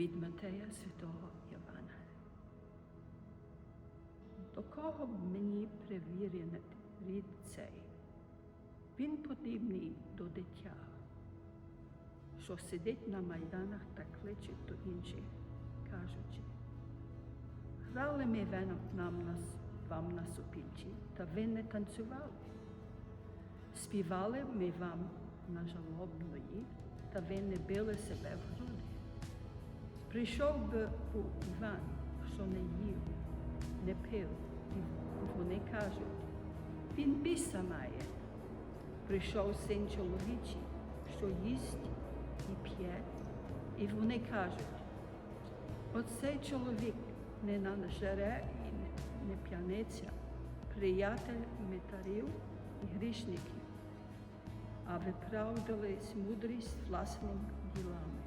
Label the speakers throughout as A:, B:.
A: від Матея Святого Івана. До кого б мені привірений рід цей? Він подібний до дитя, що сидить на майданах та кличе до інших, кажучи, грали ми венок нам на, вам на супільчі, та ви не танцювали. Співали ми вам на жалобної, та ви не били себе в груди. Прийшов би був Іван, що не їв, не пив, і вони кажуть, він біса має. Прийшов син чоловічий, що їсть і п'є, і вони кажуть, оцей чоловік не нажере і не- п'яниця, приятель митарів і грішників, а виправдались мудрість власними ділами.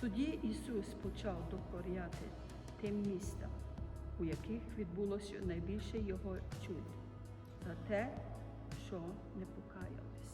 A: Тоді Ісус почав докоряти тим містам, у яких відбулося найбільше Його чуд, за те, що не покаялися.